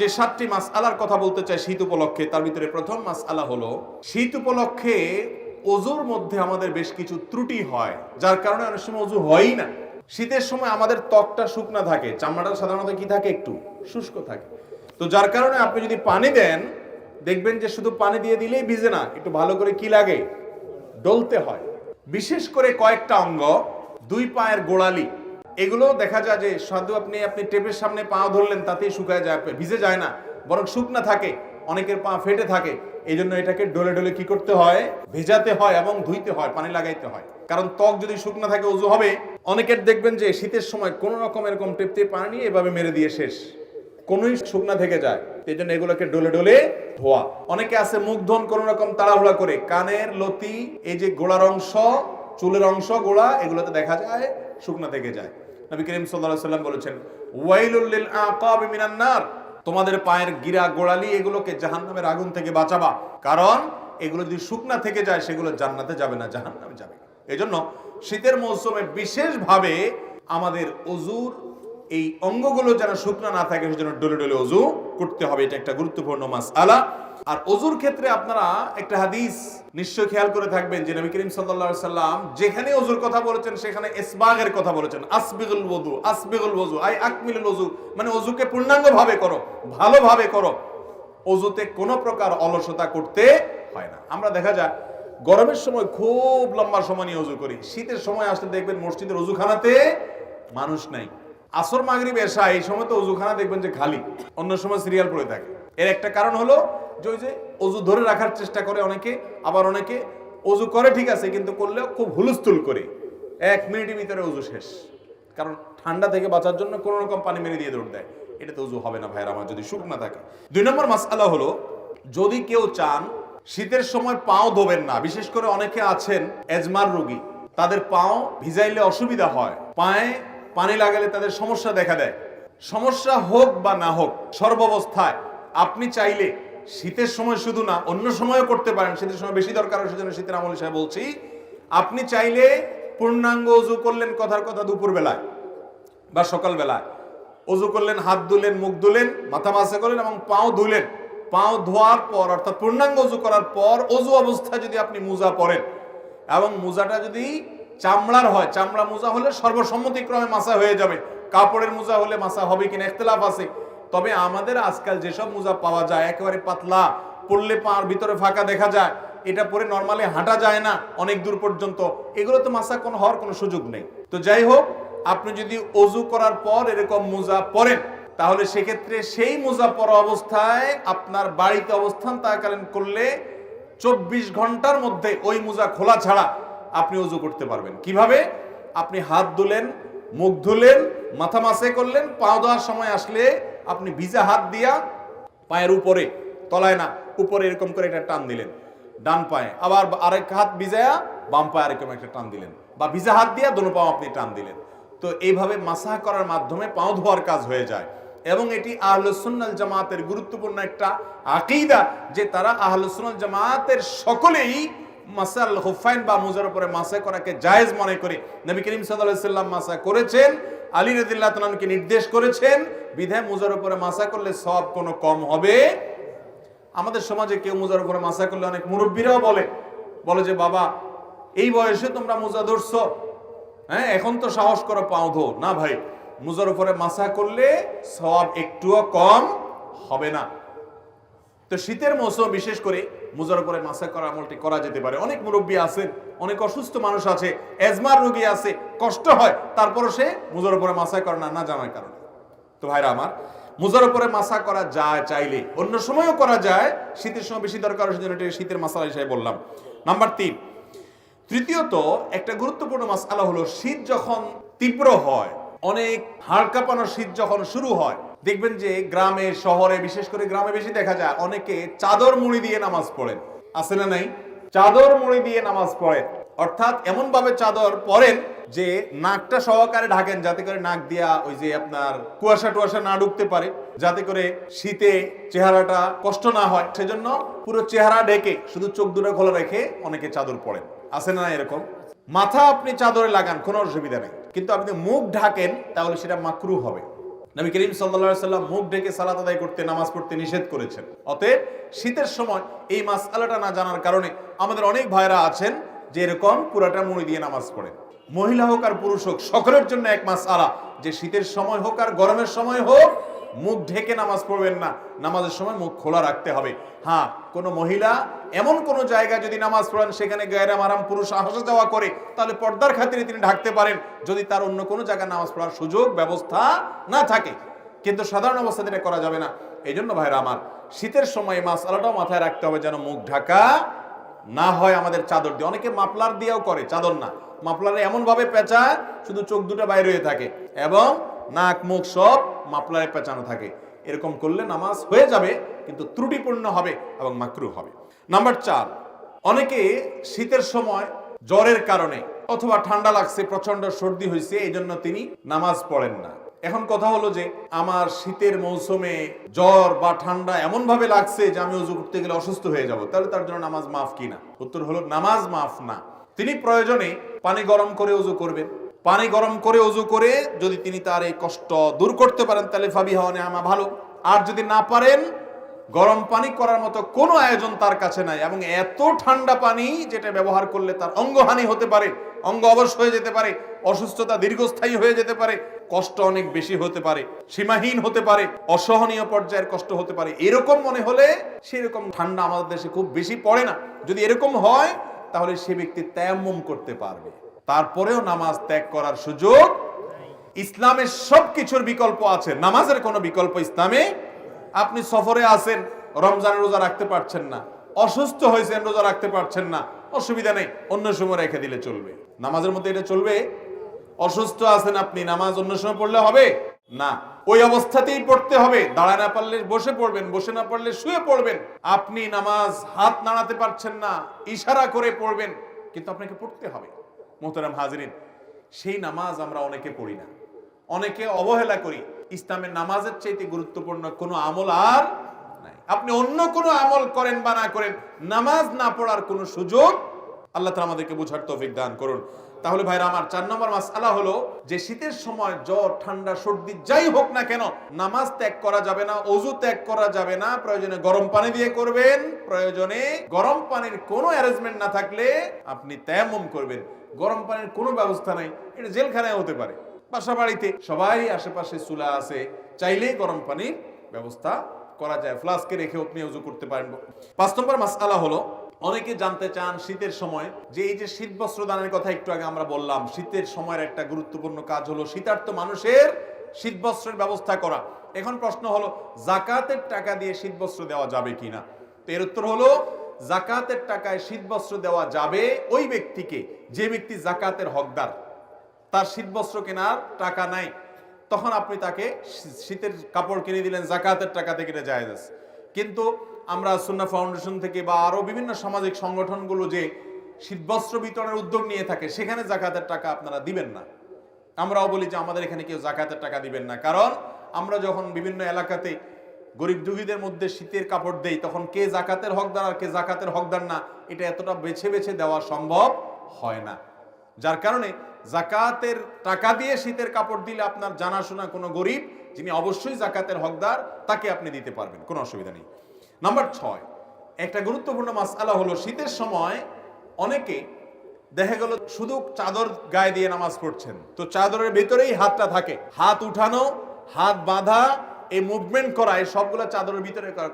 যে সাতটি মাস আলার কথা বলতে চাই শীত উপলক্ষে, তার ভিতরে প্রথম মাস আলা হলো, শীত উপলক্ষে অজুর মধ্যে আমাদের বেশ কিছু ত্রুটি হয়, যার কারণে অনেক সময় অজু হয়ই না। শীতের সময় আমাদের ত্বকটা শুকনা থাকে, চামড়াটা সাধারণত কি থাকে একটু? শুষ্ক থাকে। তো যার কারণে আপনি যদি পানি দেন, দেখবেন যে শুধু পানি দিয়ে দিলেই ভিজে না, একটু ভালো করে কি লাগে? ডলতে হয়। বিশেষ করে কয়েকটা অঙ্গ, দুই পায়ের গোড়ালি এগুলো দেখা যায় যে সাধু আপনি আপনি টেপের সামনে পা ধরলেন, তাতেই শুকায় যায়, ভিজে যায় না, বরং শুকনা থাকে, অনেকের পা ফেটে থাকে। এই জন্য এটাকে ডলে ডলে কি করতে হয়? ভেজাতে হয় এবং ধুইতে হয়, পানি লাগাইতে হয়। কারণ ত্বক যদি শুকনো থাকে উজু হবে। অনেকের দেখবেন যে শীতের সময় কোন রকম এরকম টেপতে পানি এভাবে মেরে দিয়ে শেষ। কোনোই শুকনা থেকে যায়। এই জন্য এগুলোকে ডলে ডলে ধোয়া। অনেকে আছে মুখ ধন কোন রকম তাড়াহুড়া করে। কানের লতি, এই যে গোড়ার অংশ, চুলের অংশ গোড়া এগুলোতে দেখা যায় শুকনা থেকে যায়। নবী করিম সাল্লাম বলেছেন, ওয়াইলুল লিল আকাবি মিনান তোমাদের পায়ের গিরা গোড়ালি এগুলোকে জাহান্নামের আগুন থেকে বাঁচাবা। কারণ এগুলো যদি শুকনা থেকে যায়, সেগুলো জান্নাতে যাবে না, জাহান্নামে যাবে এজন্য শীতের মৌসুমে বিশেষভাবে আমাদের অজুর এই অঙ্গগুলো যেন শুকনা না থাকে, সেজন্য ডলে ডলে অজু করতে হবে। এটা একটা গুরুত্বপূর্ণ মাস আলা আর অজুর ক্ষেত্রে আপনারা একটা হাদিস নিশ্চয় খেয়াল করে থাকবেন, যে নবী করিম আলাইহি সাল্লাম যেখানে অজুর কথা বলেছেন, সেখানে ইসবাগের কথা বলেছেন। আসবিগুল ওযু আসবিগুল ওযু, আই আকমিলুল ওযু মানে অজুকে পূর্ণাঙ্গ ভাবে করো, ভালোভাবে করো। অজুতে কোনো প্রকার অলসতা করতে হয় না। আমরা দেখা যায় গরমের সময় খুব লম্বা সময় নিয়ে অজু করি। শীতের সময় আসলে দেখবেন মসজিদের অজুখানাতে মানুষ নাই। আসর, মাগরিব এসা এই সময় তো অজুখানা দেখবেন যে খালি, অন্য সময় সিরিয়াল পড়ে থাকে। এর একটা কারণ হলো যে ওই যে অজু ধরে রাখার চেষ্টা করে অনেকে, আবার অনেকে অজু করে ঠিক আছে, কিন্তু করলেও খুব হুলস্থুল করে। এক মিনিটের ভিতরে অজু শেষ। কারণ ঠান্ডা থেকে বাঁচার জন্য কোনো রকম পানি মেরে দিয়ে দৌড় দেয়। এটা তো উজু হবে না ভাইয়ের আমার যদি শুকনা থাকে। দুই নম্বর মাসালা হলো, যদি কেউ চান, শীতের সময় পাও ধোবেন না, বিশেষ করে অনেকে আছেন এজমার রোগী, তাদের পাও ভিজাইলে অসুবিধা হয়। পায়ে পানি লাগালে তাদের সমস্যা দেখা দেয়। সমস্যা হোক বা না হোক, সর্বাবস্থায় আপনি চাইলে শীতের সময় শুধু না, অন্য সময়ও করতে পারেন। শীতের সময় বেশি দরকার সেজন্য শীতের আমল হিসাবে বলছি, আপনি চাইলে পূর্ণাঙ্গ অজু করলেন কথার কথা দুপুর বেলায় বা সকাল বেলায় অজু করলেন, হাত ধুলেন মুখ ধুলেন মাথা মাসে করলেন এবং পাও ধুলেন। পাও ধোয়ার পর, অর্থাৎ পূর্ণাঙ্গ অজু করার পর অজু অবস্থায় যদি আপনি মোজা পরেন এবং মোজাটা যদি চামড়ার হয়, চামড়া মোজা হলে সর্বসম্মতিক্রমে মাসা হয়ে যাবে। কাপড়ের মোজা হলে মাসা হবে কিনা ইখতলাফ আছে। তবে আমাদের আজকাল যেসব মোজা পাওয়া যায়, একেবারে পাতলা, পড়লে পার ভিতরে ফাঁকা দেখা যায়, এটা পরে নর্মালি হাঁটা যায় না, অনেক দূর পর্যন্ত। এগুলো তো মাসা কোনো হওয়ার কোনো সুযোগ নেই। তো যাই হোক, আপনি যদি অজু করার পর এরকম মোজা পরেন, তাহলে সেক্ষেত্রে সেই মোজা পরা অবস্থায় আপনার বাড়িতে অবস্থান তাকালীন করলে চব্বিশ ঘণ্টার মধ্যে ওই মোজা খোলা ছাড়া আপনি অজু করতে পারবেন। কীভাবে? আপনি হাত ধুলেন, মুখ ধুলেন, মাথা মাসে করলেন, পাও দেওয়ার সময় আসলে আপনি ভিজা হাত দিয়া পায়ের উপরে, তলায় না, উপরে এরকম করে একটা টান দিলেন। ডান পায়ে। আবার আরেক হাত ভিজায়া বাম পায়ে আরেকরকম একটা টান দিলেন। বা ভিজা হাত দিয়া দোনো পাও আপনি টান দিলেন। তো এইভাবে মাসাহ করার মাধ্যমে পাও ধোয়ার কাজ হয়ে যায়। এবং এটি আহলুসুন্নাল জামাতের গুরুত্বপূর্ণ একটা আকিদা যে তারা আহলুসুন্নাল জামাতের সকলেই মাসাল হুফাইন বা মুজার উপরে মাসা করাকে জায়েজ মনে করে। নবী করিম সাল্লাল্লাহু সাল্লাম মাসা করেছেন। আলী রাদিয়াল্লাহু তাআলাকে নির্দেশ করেছেন বিধায় মোজার উপরে মাসা করলে সব কোনো কম হবে। আমাদের সমাজে কেউ মোজার উপরে মাসা করলে অনেক মুরব্বীরাও বলে বলে যে, বাবা, এই বয়সে তোমরা মোজা ধরছ। হ্যাঁ এখন তো সাহস করো, পাও ধো। না ভাই, মোজার উপরে মাসা করলে সব একটুও কম হবে না। তো শীতের মৌসুম, বিশেষ করে মোজার উপরে মাসা করা আমলটি করা যেতে পারে। অনেক মুরব্বী আছেন, অনেক অসুস্থ মানুষ আছে, এজমার রোগী আছে, কষ্ট হয়, তারপরও সে মোজার উপরে মাসা করে না না জানার কারণে। তো ভাইরা আমার, মোজার উপরে মাসা করা যায় চাইলে, অন্য সময়ও করা যায়, শীতের সময় বেশি দরকার সেজন্য এটা শীতের মাসালা হিসেবে বললাম। নাম্বার তিন, তৃতীয়ত একটা গুরুত্বপূর্ণ মাসালা হলো শীত যখন তীব্র হয়, অনেক হাড় কাঁপানো শীত যখন শুরু হয়, দেখবেন যে গ্রামে, শহরে, বিশেষ করে গ্রামে বেশি দেখা যায়, অনেকে চাদর মুড়ি দিয়ে নামাজ পড়েন। আছে না নাই? চাদর মুড়ি দিয়ে নামাজ পড়েন। অর্থাৎ এমন ভাবে চাদর পরেন যে নাকটা সহকারে ঢাকেন, যাতে করে নাক দিয়া ওই যে আপনার কুয়াশা টুয়াশা না ঢুকতে পারে, যাতে করে শীতে চেহারাটা কষ্ট না হয়। সেজন্য পুরো চেহারা ঢেকে শুধু চোখ দুটো খোলা রেখে অনেকে চাদর পরেন। আছে না এরকম? মাথা আপনি চাদরে লাগান, কোনো অসুবিধা নেই। কিন্তু আপনি মুখ ঢাকেন, তাহলে সেটা মাকরু হবে। নবী করিম সাল্লা সাল্লাম মুখ ঢেকে সালাত আদায় করতে, নামাজ পড়তে নিষেধ করেছেন। অতএব শীতের সময় এই মাসআলাটা না জানার কারণে আমাদের অনেক ভাইরা আছেন যে এরকম পুরাটা মুড়ি দিয়ে নামাজ পড়েন। মহিলা হোক আর পুরুষ হোক, সকলের জন্য এক মাস আলা যে শীতের সময় হোক আর গরমের সময় হোক, মুখ ঢেকে নামাজ পড়বেন না। নামাজের সময় মুখ খোলা রাখতে হবে। হ্যাঁ কোন মহিলা এমন কোন জায়গায় যদি নামাজ পড়েন, সেখানে গায়রাম আরাম পুরুষ আসা যাওয়া করে, তাহলে পর্দার খাতিরে তিনি ঢাকতে পারেন। যদি তার অন্য কোনো জায়গায় নামাজ পড়ার সুযোগ, ব্যবস্থা না থাকে, কিন্তু সাধারণ অবস্থাতে এটা করা যাবে না। এই জন্য ভাইরা আমার, শীতের সময় মাছ আলাটাও মাথায় রাখতে হবে যেন মুখ ঢাকা না হয় আমাদের চাদর দিয়ে। অনেকে মাপলার দিয়েও করে, চাদর না। মাপলারে এমন ভাবে পেঁচায়, শুধু চোখ দুটো বাইরে হয়ে থাকে এবং নাক, মুখ সব মাপলারে পেঁচানো থাকে। এরকম করলে নামাজ হয়ে যাবে, কিন্তু ত্রুটিপূর্ণ হবে এবং মাকরু হবে। নাম্বার চার, অনেকে শীতের সময় জ্বরের কারণে অথবা ঠান্ডা লাগছে প্রচণ্ড সর্দি হয়েছে এই জন্য তিনি নামাজ পড়েন না। এখন কথা হলো যে, আমার শীতের মৌসুমে জ্বর বা ঠান্ডা এমন ভাবে লাগছে যে আমি উজু করতে গেলে অসুস্থ হয়ে যাব, তাহলে তার জন্য নামাজ মাফ কি না উত্তর হলো, নামাজ মাফ না। তিনি প্রয়োজনে পানি গরম করে উজু করবেন। পানি গরম করে উজু করে যদি তিনি তার এই কষ্ট দূর করতে পারেন, তাহলে ফাবি হওয়া আমা ভালো। আর যদি না পারেন, গরম পানি করার মতো কোনো আয়োজন তার কাছে নাই। এবং এত ঠান্ডা পানি যেটা ব্যবহার করলে তার অঙ্গহানি হতে পারে, অঙ্গ অবশ হয়ে যেতে পারে, অসুস্থতা দীর্ঘস্থায়ী হয়ে যেতে পারে, কষ্ট অনেক বেশি হতে পারে, সীমাহীন হতে পারে, অসহনীয় পর্যায়ের কষ্ট হতে পারে। এরকম মনে হলে সেরকম ঠান্ডা আমাদের দেশে খুব বেশি পড়ে না। যদি এরকম হয় তাহলে সে ব্যক্তি তেমম করতে পারবে। তারপরেও নামাজ ত্যাগ করার সুযোগ ইসলামের সব কিছুর বিকল্প আছে। নামাজের কোনো বিকল্প ইসলামে আপনি সফরে আছেন রমজানের রোজা রাখতে পারছেন না, অসুস্থ হয়েছেন, রোজা রাখতে পারছেন না, অসুবিধা নেই, অন্য সময় রেখে দিলে চলবে। নামাজের মধ্যে এটা চলবে? অসুস্থ আছেন আপনি, নামাজ অন্য সময় পড়লে হবে? না। ওই অবস্থাতেই পড়তে হবে। দাঁড়ায় না পারলে বসে পড়বেন, বসে না পারলে শুয়ে পড়বেন। আপনি নামাজ হাত নাড়াতে পারছেন না, ইশারা করে পড়বেন, কিন্তু আপনাকে পড়তে হবে। মোহতারাম হাজরিন, সেই নামাজ আমরা অনেকে পড়ি না। অনেকে অবহেলা করি। ইসলামের নামাজের চাইতে গুরুত্বপূর্ণ কোনো আমল আর নাই। আপনি অন্য কোনো আমল করেন বা না করেন, নামাজ না পড়ার কোনো সুযোগ আল্লাহ তাআলা আমাদেরকে বোঝার তৌফিক দান করুন। তাহলে ভাইরা, আমার চার নম্বর মাসআলা হলো যে শীতের সময় জ্বর, ঠান্ডা, সর্দি যাই হোক না কেন, নামাজ ত্যাগ করা যাবে না, অজু ত্যাগ করা যাবে না। প্রয়োজনে গরম পানি দিয়ে করবেন, প্রয়োজনে গরম পানির কোনো অ্যারেঞ্জমেন্ট না থাকলে আপনি তেমন করবেন। গরম পানির কোনো ব্যবস্থা নাই, এটা জেলখানায় হতে পারে বাসা বাড়িতে সবাই আশেপাশে চুলা আছে, চাইলেই গরম পানির ব্যবস্থা করা যায়। ফ্লাস্কে রেখে আপনি উজু করতে পারেন। পাঁচ নম্বর মাসআলা হলো অনেকে জানতে চান শীতের সময়, যে এই যে শীত বস্ত্র দানের কথা একটু আগে আমরা বললাম, শীতের সময়ের একটা গুরুত্বপূর্ণ কাজ হলো শীতার্থ মানুষের শীত বস্ত্রের ব্যবস্থা করা। এখন প্রশ্ন হলো, জাকাতের টাকা দিয়ে শীত বস্ত্র দেওয়া যাবে কিনা? তো এর উত্তর হলো, জাকাতের টাকায় শীত বস্ত্র দেওয়া যাবে ওই ব্যক্তিকে, যে ব্যক্তি জাকাতের হকদার। তার শীত বস্ত্র কেনার টাকা নাই। তখন আপনি তাকে শীতের কাপড় কিনে দিলেন, জাকাতের টাকাতে কিনে যায় কিন্তু আমরা সুন্না ফাউন্ডেশন থেকে বা আরও বিভিন্ন সামাজিক সংগঠনগুলো যে শীতবস্ত্র বিতরণের উদ্যোগ নিয়ে থাকে, সেখানে জাকাতের টাকা আপনারা দিবেন না। আমরাও বলি যে আমাদের এখানে কেউ জাকাতের টাকা দিবেন না। কারণ আমরা যখন বিভিন্ন এলাকাতে গরিব দুঃখীদের মধ্যে শীতের কাপড় দেই, তখন কে জাকাতের হকদার আর কে জাকাতের হকদার না, এটা এতটা বেছে বেছে দেওয়া সম্ভব হয় না। যার কারণে জাকাতের টাকা দিয়ে শীতের কাপড় দিলে আপনার জানাশোনা কোনো গরিব, যিনি অবশ্যই জাকাতের হকদার, তাকে আপনি দিতে পারবেন, কোনো অসুবিধা নেই। নাম্বার ছয়, একটা গুরুত্বপূর্ণ মাসআলা হলো শীতের সময় অনেকে, দেখা গেল শুধু চাদর গায়ে দিয়ে নামাজ পড়ছেন। তো চাদরের ভিতরেই হাতটা থাকে। হাত উঠানো, হাত বাঁধা, এই মুভমেন্ট করা, এই সবগুলো চাদরের ভিতরে করা।